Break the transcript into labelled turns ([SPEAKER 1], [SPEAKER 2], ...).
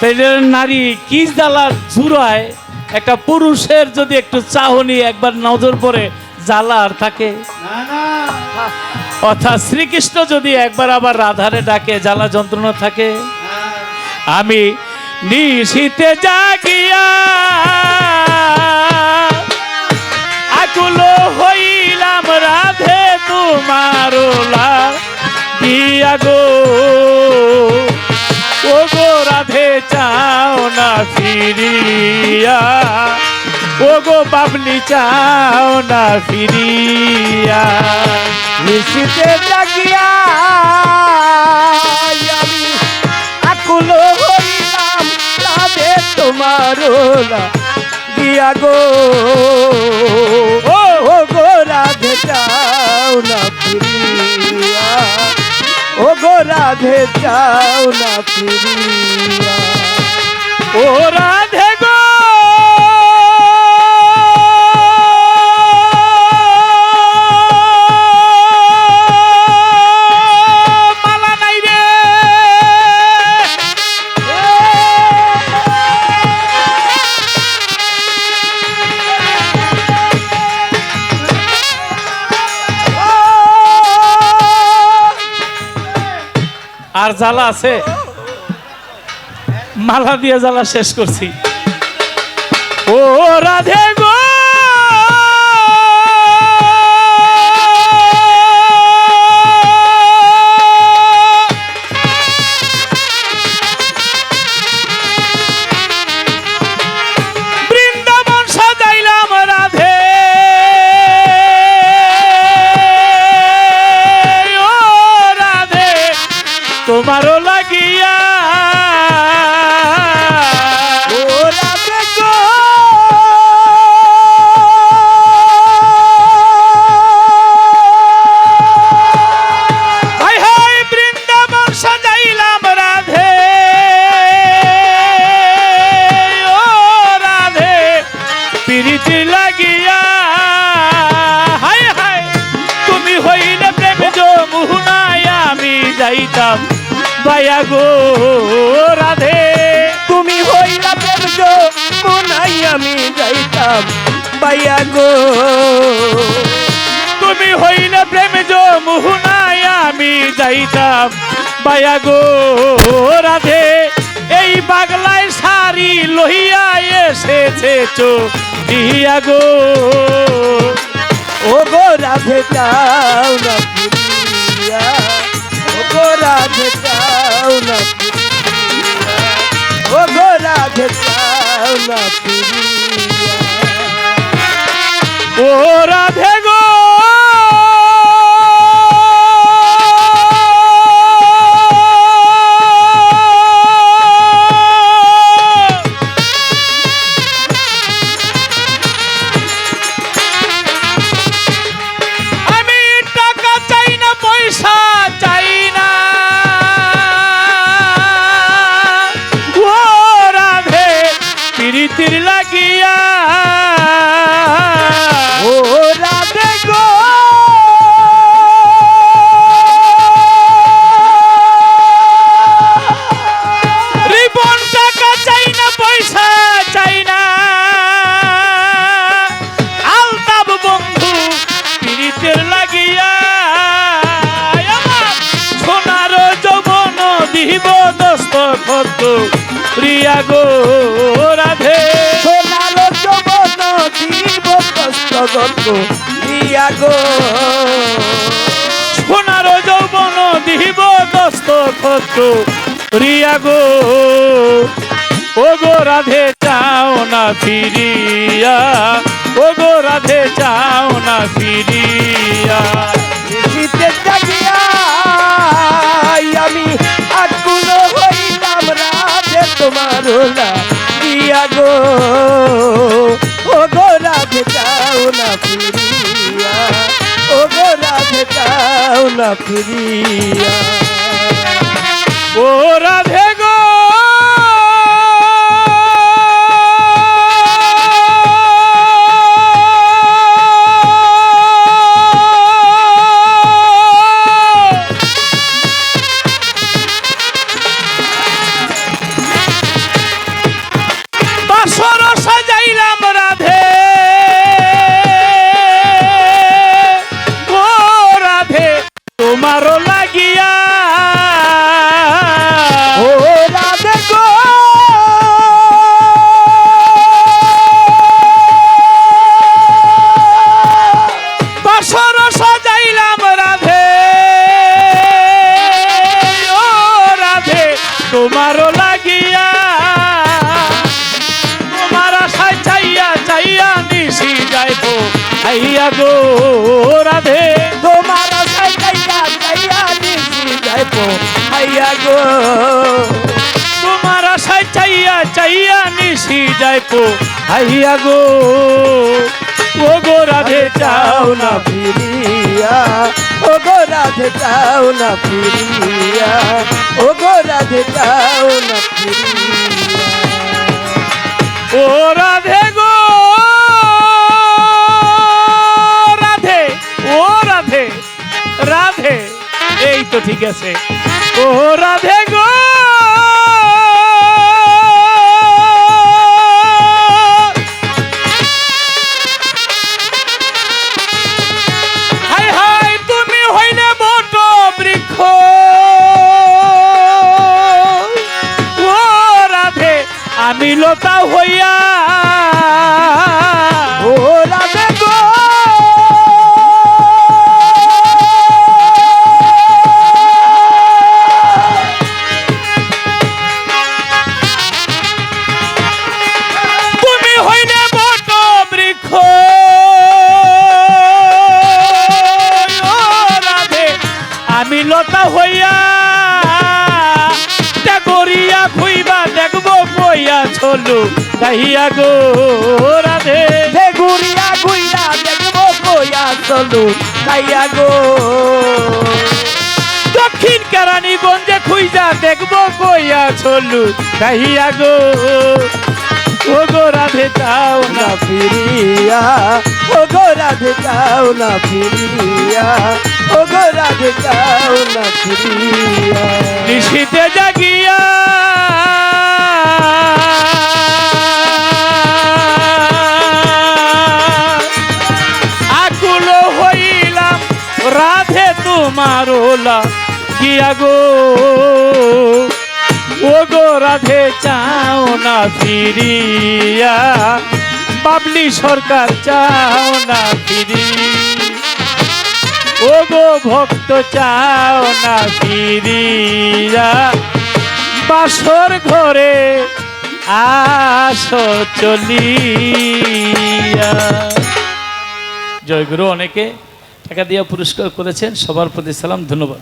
[SPEAKER 1] তাই যে নারী কি জ্বালার জুড়ায় একটা পুরুষের যদি একটু চাহনি একবার নজর পড়ে জ্বালা আর থাকে? অর্থাৎ শ্রীকৃষ্ণ যদি একবার আবার রাধারে ডাকে জ্বালা যন্ত্রণা থাকে। আমি নিশীতে জাগিয়া আকুল হইলাম রাধে তোমার দিয়া গো। ও গো রাধে চাও না ফিরিয়া। ও গো বাবলি, চাও না ফিরিয়া।
[SPEAKER 2] নিশিতে জাগিয়া আমি আকুল হইলাম রাধে তোমার দিয়া গো। ও গো রাধে চাও না ফিরিয়া। ও গো রাধে চাও না ফিরিয়া।
[SPEAKER 1] ও রাধে আর জ্বালা আছে। মালা দিয়ে জ্বালা শেষ করছি। ও রাধে বায়া গো, রাধে।
[SPEAKER 2] তুমি হইলা প্রেম গো মনাই আমি যাইতাম। বাইয়া গো,
[SPEAKER 1] তুমি হইলে প্রেম যমুনায় আমি যাইতাম। বায়া গো, রাধে, এই বাগলায় শাড়ি লহিয়া এসেছে চো। দিয়া গো
[SPEAKER 2] ও গো রাধে চাও না ও গো রাধে চাও না ও গো রাধে চাও না
[SPEAKER 1] ও রাধে দস্ত কত প্রিয়া গো রাধে।
[SPEAKER 2] সোনার যৌবন দিব কষ্ট গত দিয়া গো।
[SPEAKER 1] সোনার যৌবন দিব দস্ত কত প্রিয়া গো। ও গো রাধে চাও না ফিরিয়া। ও গো রাধে চাও না ফিরিয়া।
[SPEAKER 2] রাধে চাও না ফিরিয়া। ও রাধে তোমারও লাগিয়া। ও রাধে গো। বসর
[SPEAKER 1] সাজাইলাম রাধে। ও রাধে লাগিয়া। তোমার আশায় চাইয়া চাইয়া নিশি যাইব।
[SPEAKER 2] যাইব হাইয়া গো।
[SPEAKER 1] তোমার আশায় চাইয়া চাইয়া নিশি যাইব। আইয়া গো। ও গো রাধে চাও
[SPEAKER 2] না ফিরিয়া। ও গো রাধে চাও না ফিরিয়া। ও গো রাধে চাও না ফিরিয়া।
[SPEAKER 1] ও রাধে ঠিক আছে। ও রাধে গো! আমি লতা হইয়া গড়িয়া খুইবা দেখব কইয়া চলু কাহিয়া গো রাধে।
[SPEAKER 2] গুড়িয়া গুইয়া দেখব কইয়া চলু খাইয়া গো।
[SPEAKER 1] দক্ষিণ কেরানীগঞ্জে খুইজা দেখব কইয়া চলু কাহিয়া গো। ও গো রাধে যাও
[SPEAKER 2] না ফিরিয়া ও গো রাধে চাও না ফিরিয়া। ও গো রাধে চাও না ফিরিয়া
[SPEAKER 1] নিশীতে জাগিয়া আকুল হইলাম, রাধে তোমার ওলা, গিয়া গো। ও গো রাধে, চাও না ফিরিয়া, বাবলি সরকার চাও না ফিরি ও গো ভক্ত চাও না ফিরিয়া। বাসর ঘরে আসো চলিয়া। জয়গুরু অনেকে টাকা দিয়ে পুরস্কার করেছেন, সবার প্রতি সালাম, ধন্যবাদ।